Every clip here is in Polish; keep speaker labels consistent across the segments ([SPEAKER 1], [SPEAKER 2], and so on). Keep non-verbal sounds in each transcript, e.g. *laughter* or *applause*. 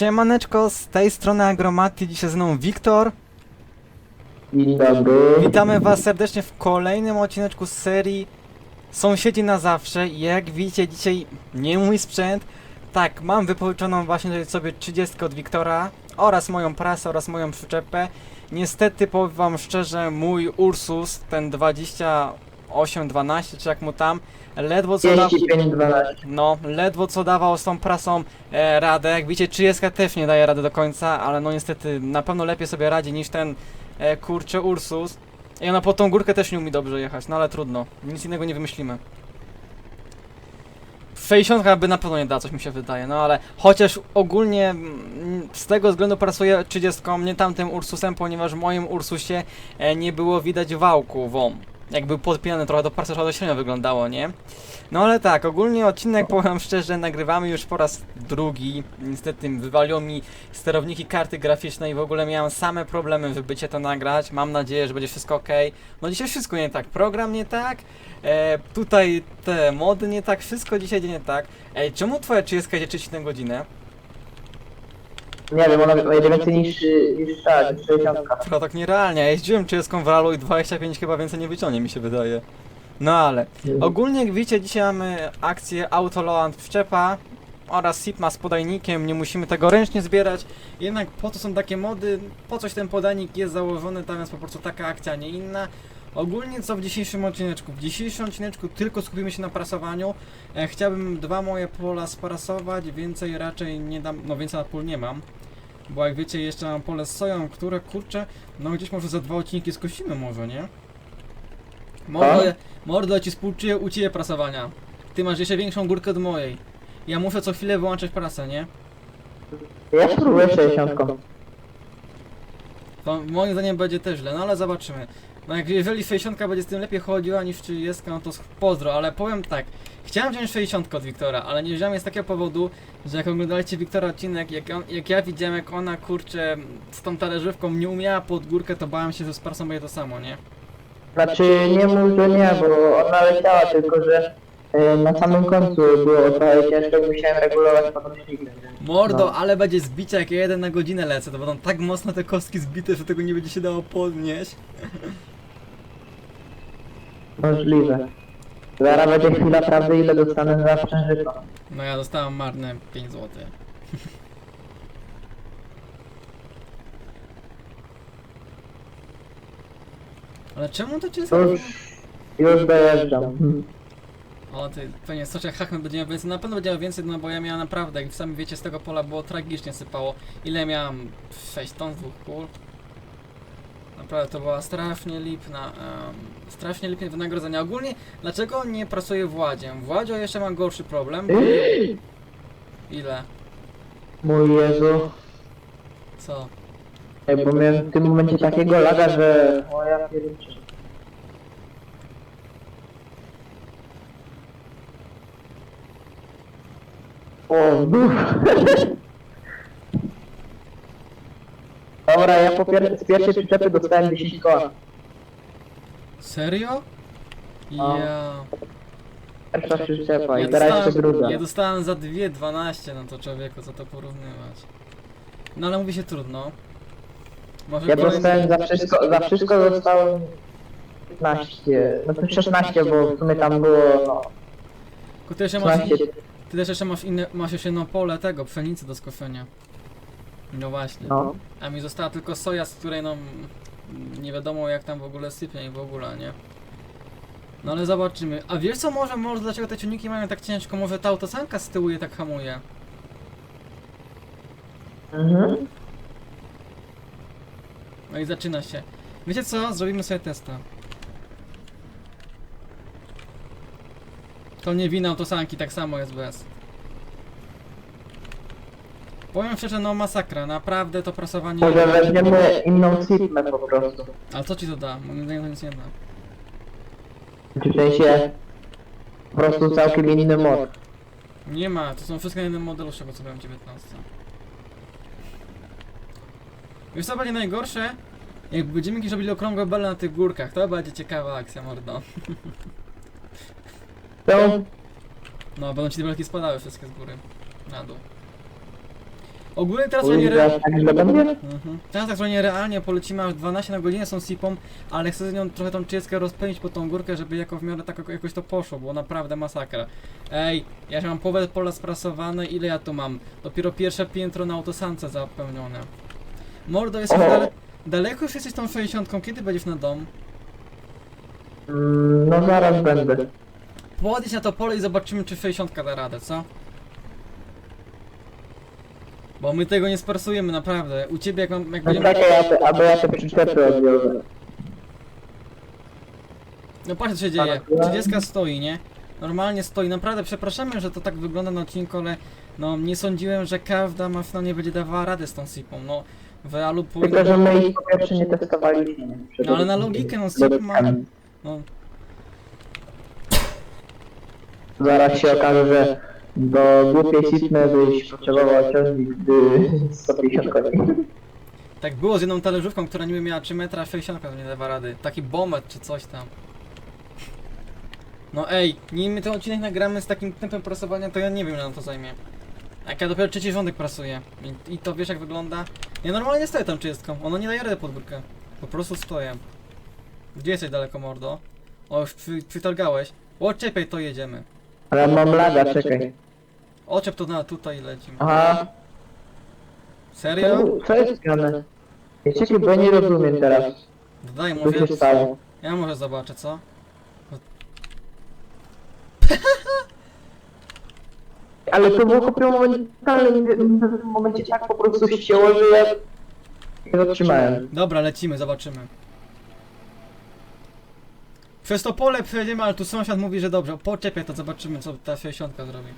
[SPEAKER 1] Siemaneczko, z tej strony Agromaty, dzisiaj ze mną Wiktor.
[SPEAKER 2] Dzień dobry.
[SPEAKER 1] Witamy was serdecznie w kolejnym odcineczku z serii Sąsiedzi na zawsze. Jak widzicie dzisiaj nie mój sprzęt. Tak, mam wypożyczoną właśnie sobie 30 od Wiktora oraz moją prasę oraz moją przyczepę. Niestety powiem wam szczerze, mój Ursus, ten 2812 czy jak mu tam, ledwo co da...
[SPEAKER 2] 35, 12.
[SPEAKER 1] No, ledwo co dawał z tą prasą e, radę. Jak widzicie, 30 też nie daje rady do końca, ale no niestety na pewno lepiej sobie radzi niż ten e, kurczę Ursus. I ona po tą górkę też nie umie dobrze jechać, no ale trudno. Nic innego nie wymyślimy. 60 by na pewno nie da, coś mi się wydaje, no ale chociaż ogólnie mm, z tego względu pracuję 30, nie tamtym Ursusem, ponieważ w moim Ursusie e, nie było widać wałku WOM. Jak był podpinany trochę do parsa, to średnio wyglądało, nie? No ale tak, ogólnie odcinek powiem szczerze, nagrywamy już po raz drugi. Niestety wywaliło mi sterowniki karty graficznej i w ogóle miałem same problemy, żeby cię to nagrać. Mam nadzieję, że będzie wszystko ok. No dzisiaj wszystko nie tak, program nie tak, e, tutaj te mody nie tak, wszystko dzisiaj nie tak. Ej, czemu twoja 30 idzie 30 na godzinę?
[SPEAKER 2] Nie wiem, ona jedzie więcej niż, niż ta, niż 60.
[SPEAKER 1] Chyba tak nierealnie, ja jeździłem 30 w ralu i 25 chyba więcej nie wyciągnie mi się wydaje. No ale, Ogólnie jak widzicie, dzisiaj mamy akcję Autoloant przyczepa oraz Sipma z podajnikiem, nie musimy tego ręcznie zbierać, jednak po to są takie mody, po coś ten podajnik jest założony, tam jest po prostu taka akcja, a nie inna. Ogólnie co w dzisiejszym odcineczku? W dzisiejszym odcineczku tylko skupimy się na prasowaniu. E, chciałbym dwa moje pola sprasować, więcej raczej nie dam, no więcej na pól nie mam. Bo jak wiecie, jeszcze mam pole z soją, które kurczę, no gdzieś może za dwa odcinki skosimy może, nie? Mordo,
[SPEAKER 2] Tak?
[SPEAKER 1] mordo ja ci współczuję u ciebie prasowania. Ty masz jeszcze większą górkę od mojej. Ja muszę co chwilę wyłączać prasę, nie?
[SPEAKER 2] Ja spróbuję 60.
[SPEAKER 1] To moim zdaniem będzie też źle, no ale zobaczymy. No jak jeżeli 60 będzie z tym lepiej chodziła niż 30, no to pozdro, ale powiem tak. Chciałem wziąć 60 od Wiktora, ale nie wziąłem z takiego powodu, że jak oglądaliście Wiktora odcinek, jak, on, jak ja widziałem jak ona kurczę z tą talerzówką nie umiała pod górkę, to bałem się, że z prasą będzie to samo, nie?
[SPEAKER 2] Znaczy nie mów, że nie, bo ona leciała, tylko że e, na samym końcu było trochę ciężko musiałem regulować podnośnikiem.
[SPEAKER 1] Mordo,
[SPEAKER 2] No.
[SPEAKER 1] ale będzie zbicie jak ja jeden na godzinę lecę, to będą tak mocno te kostki zbite, że tego nie będzie się dało podnieść. *laughs*
[SPEAKER 2] Możliwe. Zaraz będzie chwila prawdy, ile dostanę za przężyko.
[SPEAKER 1] No ja dostałem marne 5 zł. *laughs* Ale czemu to cię
[SPEAKER 2] Już, już dojeżdżam.
[SPEAKER 1] O ty, pewnie soczek hakmy będzie miał więcej, na pewno będzie miał więcej, no bo ja miałem naprawdę, jak sami wiecie, z tego pola było tragicznie sypało. Ile miałem? 6 ton z dwóch pól. Naprawdę to była strasznie lipna, em, strasznie lipne wynagrodzenia. Ogólnie, dlaczego nie pracuję w Władzie? W Władzie jeszcze mam gorszy problem. bo- Ile?
[SPEAKER 2] Mój Jezu.
[SPEAKER 1] Co?
[SPEAKER 2] Ej, bo miałem w tym momencie takiego laga, że... O ja pierniczę. O, duch. *laughs* Dobra, ja po pier z pierwszej przyczepy dostałem 10 koła.
[SPEAKER 1] Serio?
[SPEAKER 2] A.
[SPEAKER 1] Ja...
[SPEAKER 2] Pierwsza przyczepa
[SPEAKER 1] Ja
[SPEAKER 2] i teraz jeszcze
[SPEAKER 1] dostałem,
[SPEAKER 2] druga.
[SPEAKER 1] ja dostałem za dwie 12, no to człowieku, co to porównywać. No ale mówi się trudno. Może
[SPEAKER 2] Ja
[SPEAKER 1] kolejny-
[SPEAKER 2] dostałem za wszystko, za wszystko dostałem 15, no to 16, bo w sumie tam było no,
[SPEAKER 1] Tylko Ty jeszcze, masz,
[SPEAKER 2] 16.
[SPEAKER 1] ty też jeszcze masz inne, masz jeszcze jedno pole tego, pszenicy do skoszenia. No właśnie.
[SPEAKER 2] No.
[SPEAKER 1] A mi została tylko soja, z której no nie wiadomo jak tam w ogóle sypie i w ogóle, nie? No ale zobaczymy. A wiesz co może, może dlaczego te ciągniki mają tak ciężko? Może ta autosanka z tyłu je tak hamuje?
[SPEAKER 2] Mhm.
[SPEAKER 1] No i zaczyna się. Wiecie co? Zrobimy sobie testa. To nie wina autosanki, tak samo jest bez. Powiem szczerze, no masakra, naprawdę to prasowanie...
[SPEAKER 2] Może weźmiemy inną sypmę po prostu.
[SPEAKER 1] Ale co ci to da? Moim zdaniem to nic nie da.
[SPEAKER 2] W sensie po prostu całkiem inny mod.
[SPEAKER 1] Nie ma, to są wszystkie inne modele, z czego co byłem w 19. Wiesz co będzie najgorsze? Jak będziemy jakieś robili okrągłe bele na tych górkach, to będzie ciekawa akcja, mordo. No, będą ci te belki spadały wszystkie z góry. Na dół. Ogólnie teraz oni re...
[SPEAKER 2] tak źle będzie?
[SPEAKER 1] Mhm. Teraz tak zwanie realnie polecimy aż 12 na godzinę są sipą, ale chcę z nią trochę tą cieckę rozpędzić po tą górkę, żeby jako w miarę tak jakoś to poszło, było naprawdę masakra. Ej, ja już mam połowę pola sprasowane, ile ja tu mam? Dopiero pierwsze piętro na autosance zapełnione. Mordo, jesteś
[SPEAKER 2] O.
[SPEAKER 1] dale... daleko już jesteś tą 60, kiedy będziesz na dom?
[SPEAKER 2] Mm, No zaraz będę.
[SPEAKER 1] Podjedź na to pole i zobaczymy, czy 60 da radę, co? Bo my tego nie sparsujemy, naprawdę. U ciebie jak, mam, jak
[SPEAKER 2] No
[SPEAKER 1] będziemy...
[SPEAKER 2] czekaj, ja te, aby ja te przyczepy odwiozę.
[SPEAKER 1] No patrz co się dzieje.
[SPEAKER 2] Ale-
[SPEAKER 1] 30 stoi, nie? Normalnie stoi. Naprawdę przepraszamy, że to tak wygląda na odcinku, ale no nie sądziłem, że każda maszyna nie będzie dawała rady z tą sipą. No w alu powinno...
[SPEAKER 2] Tylko, że my ich po pierwsze nie testowaliśmy.
[SPEAKER 1] No ale na logikę, no SIP ma... No,
[SPEAKER 2] Zaraz się okaże, że do głupiej sitny byś potrzebował ciągnik y, 150 koni.
[SPEAKER 1] tak było z jedną talerzówką, która niby miała 3 metra, 60 nie dawa rady. Taki bomet czy coś tam. No ej, nim my ten odcinek nagramy z takim tempem prasowania, to ja nie wiem ile nam to zajmie. Jak ja dopiero trzeci rządek prasuję. I, I to wiesz jak wygląda? Ja normalnie stoję tam czystką, ono nie daje rady pod górkę. Po prostu stoję. Gdzie jesteś daleko mordo? O, już przy, przytargałeś. Oczepiaj to jedziemy.
[SPEAKER 2] Ale mam laga, czekaj.
[SPEAKER 1] Oczep to na tutaj lecimy.
[SPEAKER 2] Aha,
[SPEAKER 1] Serio?
[SPEAKER 2] co, co jest grane? Ja czekaj, bo ja nie rozumiem teraz.
[SPEAKER 1] Daj
[SPEAKER 2] Co
[SPEAKER 1] może.
[SPEAKER 2] się stało?
[SPEAKER 1] Ja może zobaczę, co? *laughs*
[SPEAKER 2] Ale to było kupiło momentalnie, w tym momencie tak po prostu się ścięło, że ja nie zatrzymałem.
[SPEAKER 1] Dobra, lecimy, zobaczymy. Przez to pole przejdziemy, ale tu sąsiad mówi, że dobrze. Poczepiaj to, zobaczymy, co ta 60 zrobi.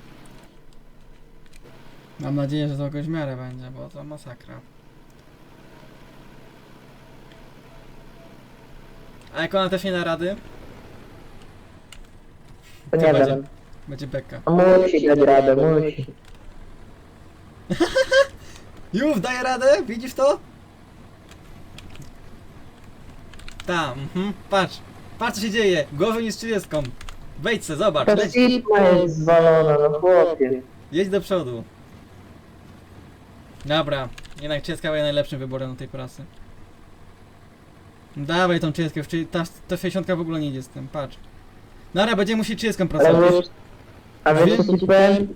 [SPEAKER 1] Mam nadzieję, że to jakoś w miarę będzie, bo to masakra. A jak ona też nie da rady,
[SPEAKER 2] To nie
[SPEAKER 1] będzie.
[SPEAKER 2] wiem.
[SPEAKER 1] będzie beka.
[SPEAKER 2] Musi dać radę, musi. *laughs*
[SPEAKER 1] Już, daje radę? Widzisz to? Tam, mhm, patrz. Patrz co się dzieje. Gorzej niż z 30. Wejdź se, zobacz.
[SPEAKER 2] Ta
[SPEAKER 1] Leć,
[SPEAKER 2] jest zwalona, no chłopie.
[SPEAKER 1] jedź do przodu. Dobra, jednak 30 była najlepszym wyborem do tej prasy. Dawaj tą 30, ta, ta 60 w ogóle nie idzie z tym, patrz. Dobra, będziemy musieli 30
[SPEAKER 2] Ale
[SPEAKER 1] pracować.
[SPEAKER 2] wiesz, a wiesz co ci powiem?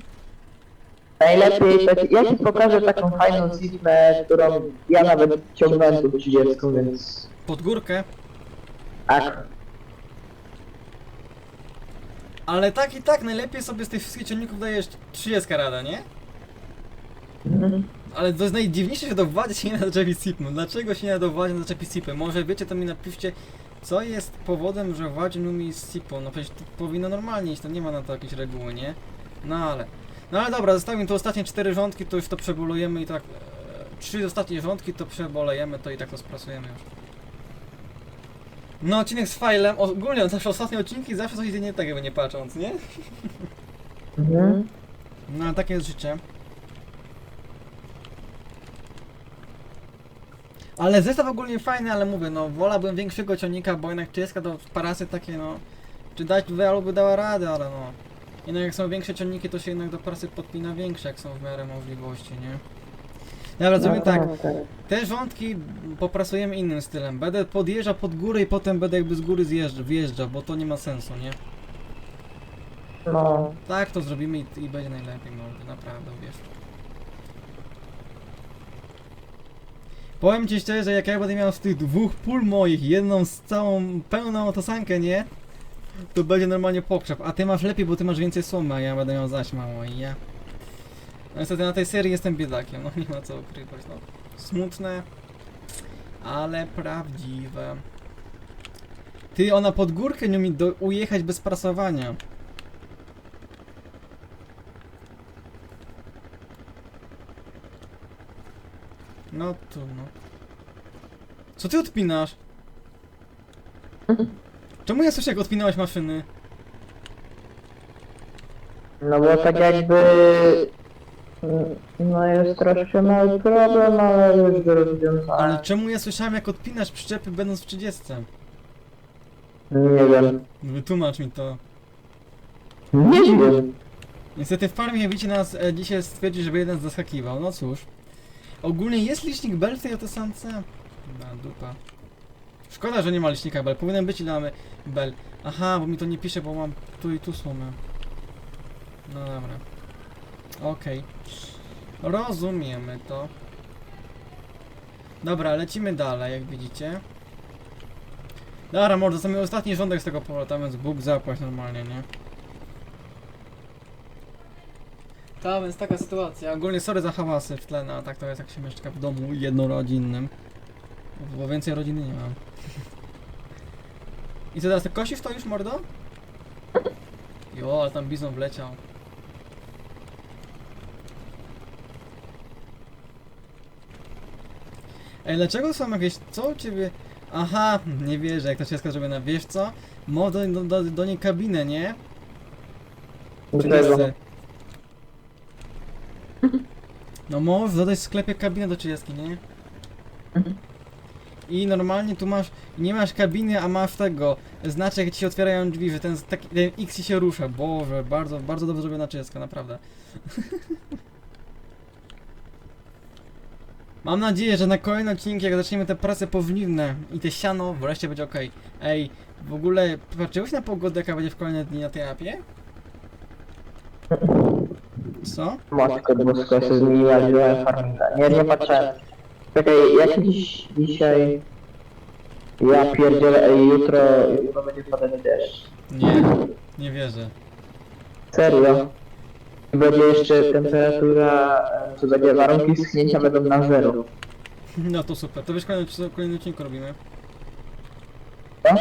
[SPEAKER 2] Najlepiej, tak, ja ci pokażę taką fajną sitmę, którą ja nawet ciągnąłem tu 30, więc...
[SPEAKER 1] Pod górkę.
[SPEAKER 2] Tak.
[SPEAKER 1] Ale tak i tak, najlepiej sobie z tych wszystkich ciągników dajesz 30 rada, nie?
[SPEAKER 2] Mhm.
[SPEAKER 1] Ale to jest najdziwniejsze, że do władzy się nie da zaczepić SIP-u. Dlaczego się nie da do zaczepić SIP-y? Może wiecie, to mi napiszcie, co jest powodem, że władzy nie umie z SIP-u. No przecież to powinno normalnie iść, to nie ma na to jakiejś reguły, nie? No ale... No ale dobra, zostawimy tu ostatnie cztery rządki, to już to przebolujemy i tak... E, trzy ostatnie rządki to przebolejemy, to i tak to sprasujemy już. No, odcinek z filem, ogólnie zawsze ostatnie odcinki zawsze coś idzie nie tak, jakby nie patrząc, nie?
[SPEAKER 2] Mhm.
[SPEAKER 1] No, ale takie jest życie. Ale zestaw ogólnie fajny, ale mówię, no wolałbym większego ciągnika, bo jednak 30 to parasy takie, no... Czy dać wyjalu by dała radę, ale no... Jednak jak są większe ciągniki, to się jednak do parasy podpina większe, jak są w miarę możliwości, nie? Dobra, zrobimy tak. Te rządki poprasujemy innym stylem. Będę podjeżdżał pod górę i potem będę jakby z góry zjeżdżał, wjeżdżał, bo to nie ma sensu, nie?
[SPEAKER 2] No.
[SPEAKER 1] Tak, to zrobimy i, i będzie najlepiej, mordy, naprawdę, wiesz. Powiem ci szczerze, jak ja będę miał z tych dwóch pól moich, jedną z całą pełną otosankę, nie? To będzie normalnie pokrzep, a ty masz lepiej, bo ty masz więcej słomy, a ja będę miał zaś mało i ja... Niestety na tej serii jestem biedakiem, no nie ma co ukrywać, no. Smutne, ale prawdziwe. Ty, ona pod górkę nie umie do, ujechać bez prasowania. No tu, no. Co ty odpinasz? Czemu ja słyszę jak odpinałeś maszyny?
[SPEAKER 2] No bo tak jakby... No jest troszkę mały problem, ale już go
[SPEAKER 1] Ale
[SPEAKER 2] rozwiązałem.
[SPEAKER 1] czemu ja słyszałem jak odpinasz przyczepy będąc w 30?
[SPEAKER 2] Nie wiem.
[SPEAKER 1] Wytłumacz mi to.
[SPEAKER 2] Nie wiem.
[SPEAKER 1] Niestety w farmie widzicie nas e, dzisiaj stwierdzi, żeby jeden zaskakiwał. No cóż. Ogólnie jest licznik Bell w tej oto samce? Na dupa. Szkoda, że nie ma licznika Bell. Powinien być ile mamy Bell. Aha, bo mi to nie pisze, bo mam tu i tu sumę. No dobra. Okej. Rozumiemy to. Dobra, lecimy dalej, jak widzicie. Dobra, może to ostatni rządek z tego powrotu, więc Bóg zapłać normalnie, nie? Ta, więc taka sytuacja. Ogólnie sorry za hałasy w tle, no a tak to jest jak się mieszka w domu jednorodzinnym. Bo więcej rodziny nie mam. I co teraz, ty kosisz to już, mordo? Jo, ale tam bizon wleciał. Ej, dlaczego są jakieś... Co u ciebie... Aha, nie wierzę, jak to się jest zrobione. Wiesz co? Mo do, do, do, do niej kabinę, nie? Czy nie? No możesz dodać w sklepie kabinę do 30, nie?
[SPEAKER 2] Mhm.
[SPEAKER 1] I normalnie tu masz, nie masz kabiny, a masz tego, znaczek jak ci się otwierają drzwi, że ten, taki, ten X ci się rusza. Boże, bardzo, bardzo dobrze zrobiona czyska, naprawdę. *laughs* Mam nadzieję, że na kolejny odcinek, jak zaczniemy te prace powniwne i te siano, wreszcie będzie ok. Ej, w ogóle patrzyłeś na pogodę, jaka będzie w kolejne dni na tej apie? Co?
[SPEAKER 2] Matko bosko, się zmieniłem farminga. Nie, nie patrzę. Czekaj, jak dziś, dzisiaj... Ja pierdzielę, ej, jutro, jutro będzie padać deszcz.
[SPEAKER 1] Nie, nie wierzę.
[SPEAKER 2] Serio? Będzie jeszcze temperatura, e, czy będzie warunki schnięcia będą na zero.
[SPEAKER 1] No to super. To wiesz, kolejny, co w kolejnym odcinku robimy?
[SPEAKER 2] Co?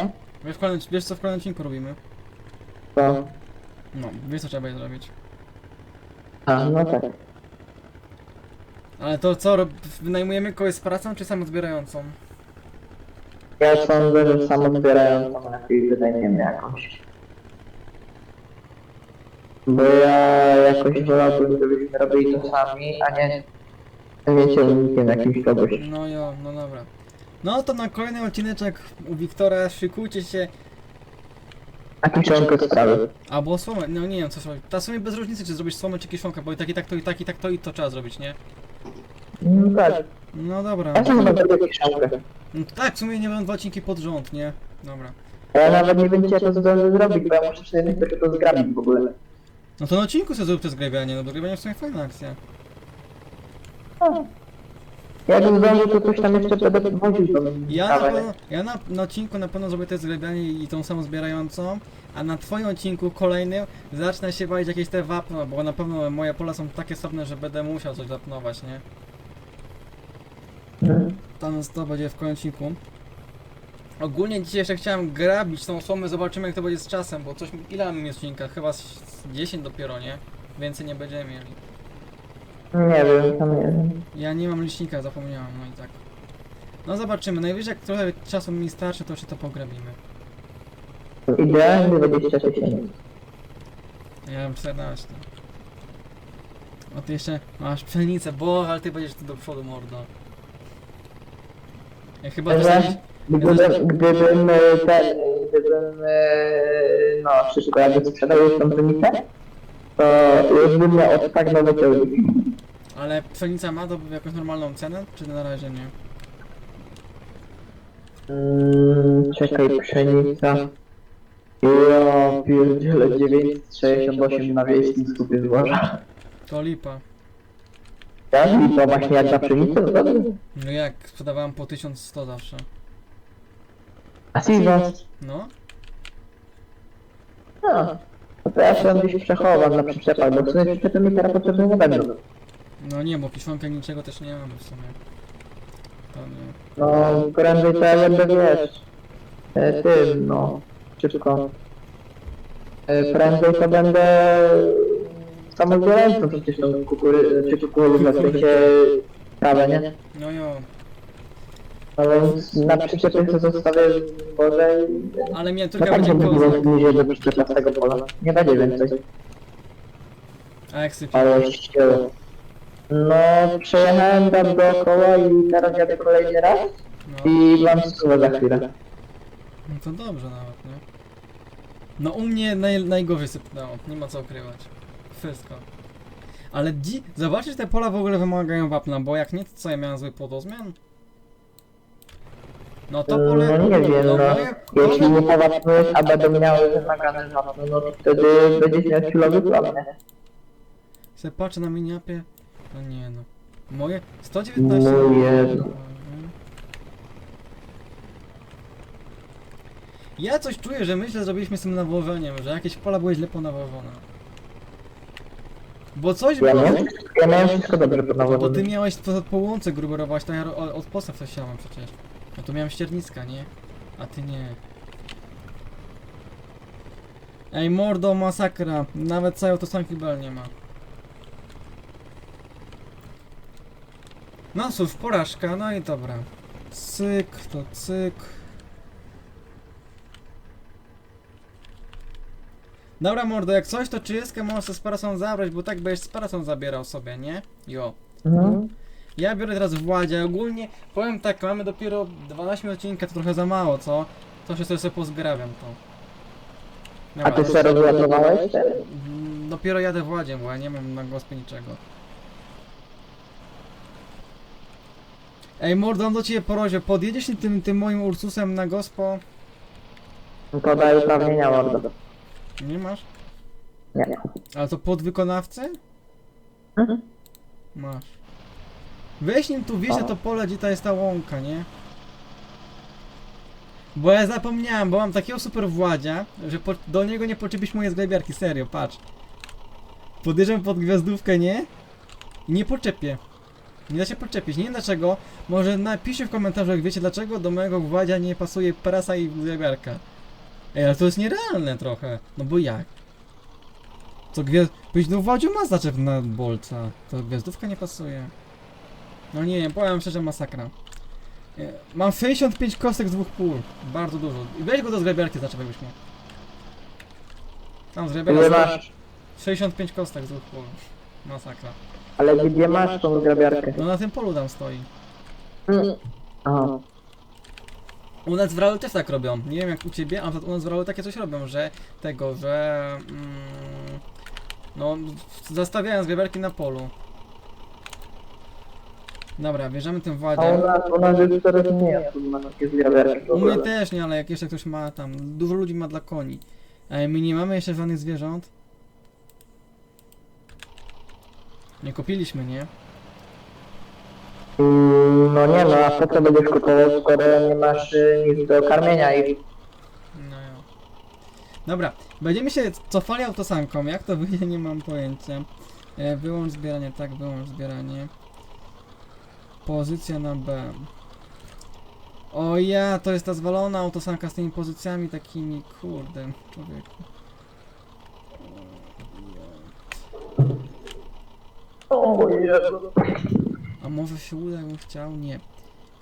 [SPEAKER 1] Wiesz, w kolejnym, wiesz co w kolejnym odcinku robimy?
[SPEAKER 2] To.
[SPEAKER 1] No, wiesz co trzeba będzie zrobić.
[SPEAKER 2] A, no tak.
[SPEAKER 1] Ale to co, rob- wynajmujemy kogoś z pracą, czy samozbierającą?
[SPEAKER 2] Ja sądzę, że samozbierającą lepiej wynajmiemy jakąś. Bo ja jakoś wolałbym, żebyśmy robili to sami, a nie wiecie, unikiem jakimś kogoś.
[SPEAKER 1] No jo, no dobra. No to na kolejny odcineczek u Wiktora szykujcie się.
[SPEAKER 2] Taki członek sprawy.
[SPEAKER 1] Albo słomę, no nie wiem co zrobić. Ta w sumie bez różnicy, czy zrobisz słomę, czy kiszonkę, bo i tak i tak to i tak i tak to i to trzeba zrobić, nie?
[SPEAKER 2] No tak,
[SPEAKER 1] No dobra.
[SPEAKER 2] ja sam chyba zrobię kiszonkę.
[SPEAKER 1] No to tak, w sumie nie będą dwa odcinki pod rząd, nie? Dobra.
[SPEAKER 2] Ja nawet nie ja to zrobić, bo ja muszę najpierw to zgrabić w ogóle.
[SPEAKER 1] No to na odcinku sobie zrób to zgrabianie, no bo zgrabianie w sumie fajna akcja.
[SPEAKER 2] Jak zdążę, to coś tam jeszcze będę woził tą
[SPEAKER 1] Ja na, pewno, ja na, na odcinku na pewno zrobię te zgrabianie i tą samą zbierającą, a na twoim odcinku kolejnym zacznę się bawić jakieś te wapno, bo na pewno moje pola są takie sobne, że będę musiał coś wapnować, nie?
[SPEAKER 2] Mhm.
[SPEAKER 1] Tam to będzie w kolejnym odcinku. Ogólnie dzisiaj jeszcze chciałem grabić tą słomę, zobaczymy jak to będzie z czasem, bo coś, ile mamy w odcinkach? Chyba z z 10 dopiero, nie? Więcej nie będziemy mieli.
[SPEAKER 2] Nie wiem, tam nie wiem.
[SPEAKER 1] Ja nie mam licznika, zapomniałem, no i tak. No zobaczymy, najwyżej jak trochę czasu mi starczy, to jeszcze to pograbimy.
[SPEAKER 2] Idealnie 20 tysięcy.
[SPEAKER 1] Ja mam 14. O ty jeszcze masz pszenicę, bo ale ty będziesz tu do przodu mordo. Ja chyba
[SPEAKER 2] Że
[SPEAKER 1] dostaniesz...
[SPEAKER 2] Gdybym, gdybym e, ten, gdybym, e, no wszystko jakby sprzedał już tą pszenicę, to już bym miał od tak nowe ciągniki.
[SPEAKER 1] Ale pszenica ma do jakąś normalną cenę, czy na razie nie?
[SPEAKER 2] Mm, czekaj, pszenica. Ja pierdzielę 968 na wiejskim skupie zboża.
[SPEAKER 1] To lipa.
[SPEAKER 2] Tak? I to właśnie jak na pszenicę, no.
[SPEAKER 1] No jak sprzedawałem po 1100 zawsze.
[SPEAKER 2] A Silvas?
[SPEAKER 1] No?
[SPEAKER 2] No. No to ja sobie gdzieś przechowam na przyczepach, bo w sumie przyczepy mi teraz potrzebne nie będą.
[SPEAKER 1] No nie, bo kiszonka niczego też nie mamy w sumie. To nie.
[SPEAKER 2] No, prędzej to ja będę, wiesz, e, tym, no, szybko. E, Prędzej to będę samozbierającą przecież tą kukury, czy kukurydzę, w sensie trawę, nie?
[SPEAKER 1] No jo.
[SPEAKER 2] Więc na przyczepie to zostawię zboże i...
[SPEAKER 1] Ale mnie
[SPEAKER 2] No
[SPEAKER 1] tylko
[SPEAKER 2] tak,
[SPEAKER 1] będzie
[SPEAKER 2] żeby było
[SPEAKER 1] kozak.
[SPEAKER 2] bliżej do przyczepa z tego pola. Nie będzie więcej,
[SPEAKER 1] A jak sypie?
[SPEAKER 2] ale ścięło. No, przejechałem tam dookoła i teraz jadę kolejny raz
[SPEAKER 1] No.
[SPEAKER 2] i mam stówę za chwilę.
[SPEAKER 1] No to dobrze nawet, nie? No u mnie naj, najgorzej sypnęło, nie ma co ukrywać. Wszystko. Ale dzi... Zobaczcie, czy te pola w ogóle wymagają wapna, bo jak nie, to co, ja miałem zły podozmian? No to pole...
[SPEAKER 2] No nie wiem, no.
[SPEAKER 1] moje
[SPEAKER 2] Jeśli nie powapnujesz, a będą miały wymagane no to wtedy będziesz miał chwilowy nie?
[SPEAKER 1] Se patrzę na miniapie. No nie no. Moje 119.
[SPEAKER 2] Mój Jezu.
[SPEAKER 1] Ja coś czuję, że myślę, że zrobiliśmy z tym nawożeniem, że jakieś pola były źle ponawożone. Bo coś
[SPEAKER 2] Ja
[SPEAKER 1] było.
[SPEAKER 2] miałem, ja miałem wszystko dobrze pod
[SPEAKER 1] Bo ty
[SPEAKER 2] nawożeniem.
[SPEAKER 1] miałeś po, po łące gruberować, to ja ro- od, od postaw coś siałem przecież. No to miałem ścierniska, nie? A ty nie. Ej, mordo, masakra. Nawet cały autosanki bel nie ma. No cóż, porażka, no i dobra. Cyk, to cyk. Dobra mordo, jak coś to 30 możesz z parasą zabrać, bo tak będziesz z parasą zabierał sobie, nie? Jo.
[SPEAKER 2] Mhm.
[SPEAKER 1] Ja biorę teraz Władzia. Ogólnie powiem tak, mamy dopiero 12 odcinka, to trochę za mało, co? To się sobie, sobie pozgrabiam to.
[SPEAKER 2] A ty sobie rozładowałeś?
[SPEAKER 1] Mm, Dopiero jadę Władziem, bo ja nie mam na gospie niczego. Ej, mordo, mam do ciebie porozie. Podjedziesz mi tym, tym moim Ursusem na gospo?
[SPEAKER 2] No to daj uprawnienia, mordo.
[SPEAKER 1] Nie masz?
[SPEAKER 2] Nie.
[SPEAKER 1] Ale to podwykonawcy?
[SPEAKER 2] Mhm.
[SPEAKER 1] Masz. Weź nim tu wieź na
[SPEAKER 2] O.
[SPEAKER 1] to pole, gdzie ta jest ta łąka, nie? Bo ja zapomniałem, bo mam takiego super władzia, że po, do niego nie poczepisz moje zglebiarki, serio, patrz. Podjeżdżam pod gwiazdówkę, nie? I nie poczepię. Nie da się podczepić, nie wiem dlaczego. Może napiszcie w komentarzu, jak wiecie dlaczego do mojego władzia nie pasuje prasa i zglebiarka. Ej, ale to jest nierealne trochę. No bo jak? To gwiazd... Byś no Władziu ma zaczep na bolca. To gwiazdówka nie pasuje. No nie wiem, powiem szczerze masakra. E, Mam 65 kostek z dwóch pól. Bardzo dużo. I weź go do zgrabiarki zaczep jakbyś miał. Tam
[SPEAKER 2] Ile
[SPEAKER 1] zgrabiarka.
[SPEAKER 2] masz?
[SPEAKER 1] 65 kostek z dwóch pól. Masakra.
[SPEAKER 2] Ale gdzie masz tą zgrabiarkę?
[SPEAKER 1] No na tym polu tam stoi.
[SPEAKER 2] Aha.
[SPEAKER 1] U nas w Ralu też tak robią. Nie wiem jak u ciebie, ale u nas w Ralu takie coś robią, że tego, że mm, no zastawiają zgrabiarki na polu. Dobra, bierzemy tym
[SPEAKER 2] A u
[SPEAKER 1] władziem.
[SPEAKER 2] nas, u nas już coraz mniej osób ma takie w
[SPEAKER 1] U mnie
[SPEAKER 2] ogóle.
[SPEAKER 1] też nie, ale jak jeszcze ktoś ma tam, dużo ludzi ma dla koni. My nie mamy jeszcze żadnych zwierząt. Nie kupiliśmy, nie?
[SPEAKER 2] Mm, No nie no, a po co będziesz kupował, skoro nie masz y, nic do karmienia i
[SPEAKER 1] No jo. Dobra, będziemy się cofali autosanką, jak to wyjdzie *laughs* nie mam pojęcia. E, wyłącz zbieranie, tak, wyłącz zbieranie. Pozycja na B. O ja, to jest ta zwalona autosanka z tymi pozycjami takimi, kurde, człowieku.
[SPEAKER 2] O Jezu.
[SPEAKER 1] A może się uda, jakbym chciał? Nie.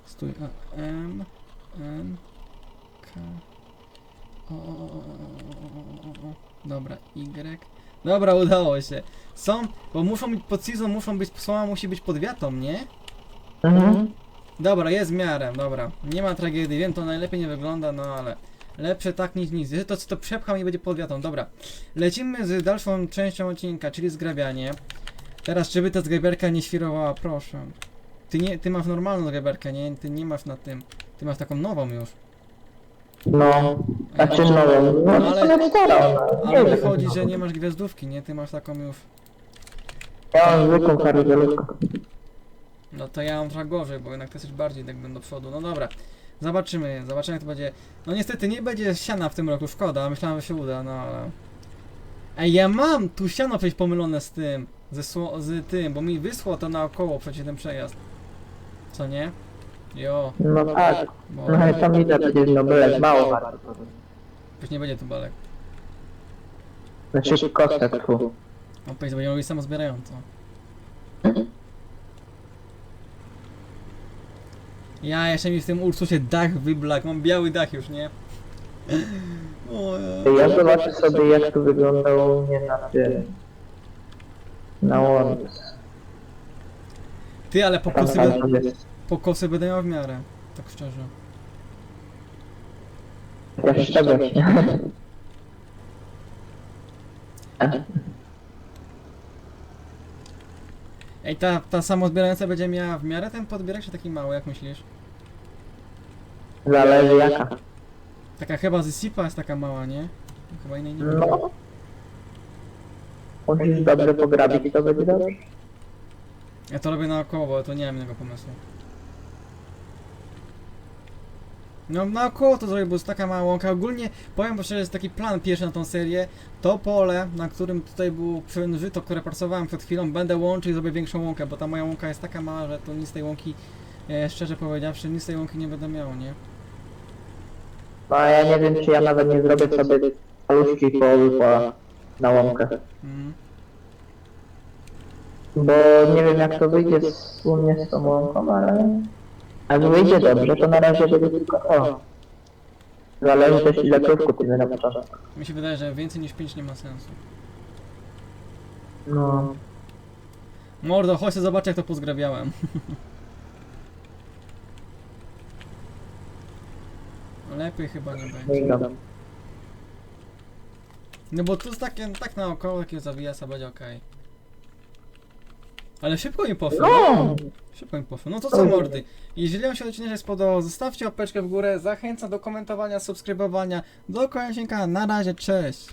[SPEAKER 1] Stój. A, M, N, K. O, o, o, o, o, o, o. Dobra, Y. Dobra, udało się. Są, bo muszą być pod season, muszą być, słoma musi być pod wiatą, nie?
[SPEAKER 2] Mhm.
[SPEAKER 1] Dobra, jest w miarę, dobra. Nie ma tragedii, wiem, to najlepiej nie wygląda, no ale... Lepsze tak niż nic. Jeżeli to, to przepcham i będzie pod wiatą, dobra. Lecimy z dalszą częścią odcinka, czyli zgrabianie. Teraz, żeby ta zgrabiarka nie świrowała, proszę. Ty nie, ty masz normalną zgrabiarkę, nie? Ty nie masz na tym. Ty masz taką nową już.
[SPEAKER 2] No, znaczy no, no, no
[SPEAKER 1] Ale-. Ale
[SPEAKER 2] Nie
[SPEAKER 1] wychodzi, że nie masz gwiazdówki, nie? Ty masz taką już.
[SPEAKER 2] Ja mam zwykłą.
[SPEAKER 1] No to ja mam trochę gorzej, bo jednak ty jesteś bardziej tak będę do przodu. No dobra. Zobaczymy, zobaczymy jak to będzie. No niestety nie będzie siana w tym roku, szkoda, myślałem, że się uda, no ale. Ej, ja mam tu siano przecież pomylone z tym, ze sło, z tym, bo mi wyschło to naokoło przecież ten przejazd. Co nie? Jo,
[SPEAKER 2] No tak,
[SPEAKER 1] bo
[SPEAKER 2] no ale tam widać przecież no byle mało bardzo.
[SPEAKER 1] już nie będzie tu balek.
[SPEAKER 2] Znaczy kostek tu.
[SPEAKER 1] No powiedz, będziemy robić samozbierająco. *laughs* Ja jeszcze mi w tym Ursusie dach wyblak, mam biały dach już, nie? O, ja.
[SPEAKER 2] Ja zobaczę sobie jak to wyglądało u mnie na tym. Na łące.
[SPEAKER 1] Ty, ale
[SPEAKER 2] Tam,
[SPEAKER 1] pokosy,
[SPEAKER 2] tam
[SPEAKER 1] be,
[SPEAKER 2] sobie
[SPEAKER 1] pokosy będę miał w miarę, tak szczerze.
[SPEAKER 2] chociaż czegoś. *laughs*
[SPEAKER 1] Ej, ta, ta samozbierająca będzie miała w miarę ten podbierak, czy taki mały, jak myślisz?
[SPEAKER 2] Zależy jaka.
[SPEAKER 1] Taka chyba z Sipa jest taka mała, nie? Chyba innej nie ma.
[SPEAKER 2] No. Musisz dobrze pograbić, to będzie dobrze.
[SPEAKER 1] Ja to robię naokoło, bo to nie mam innego pomysłu. No naokoło to zrobię, bo jest taka mała łąka. Ogólnie powiem, bo szczerze, jest taki plan pierwszy na tą serię. To pole, na którym tutaj był pszenicy żyto, które pracowałem przed chwilą, będę łączył i zrobię większą łąkę, bo ta moja łąka jest taka mała, że to nic z tej łąki, e, szczerze powiedziawszy, nic z tej łąki nie będę miał, nie?
[SPEAKER 2] No a ja nie wiem, czy ja nawet nie zrobię sobie paluszki połowy pola na łąkę.
[SPEAKER 1] Mm.
[SPEAKER 2] Bo nie wiem jak to wyjdzie z, u mnie z tą łąką, ale... Jak wyjdzie dobrze, to na razie będzie tylko to. Zależy też ile krów kupimy na początek.
[SPEAKER 1] Mi się wydaje, że więcej niż 5 nie ma sensu.
[SPEAKER 2] No.
[SPEAKER 1] Mordo, chodź zobacz jak to pozgrabiałem. *laughs* Lepiej chyba nie będzie.
[SPEAKER 2] Nie.
[SPEAKER 1] No bo tu jest takie, tak naokoło, takie zawijasa będzie okej. Ale szybko mi poszło.
[SPEAKER 2] No!
[SPEAKER 1] Szybko mi poszło. No to co mordy. Jeżeli wam się odcinek spodobał, zostawcie łapeczkę w górę. Zachęcam do komentowania, subskrybowania. Do końca. Na razie, cześć.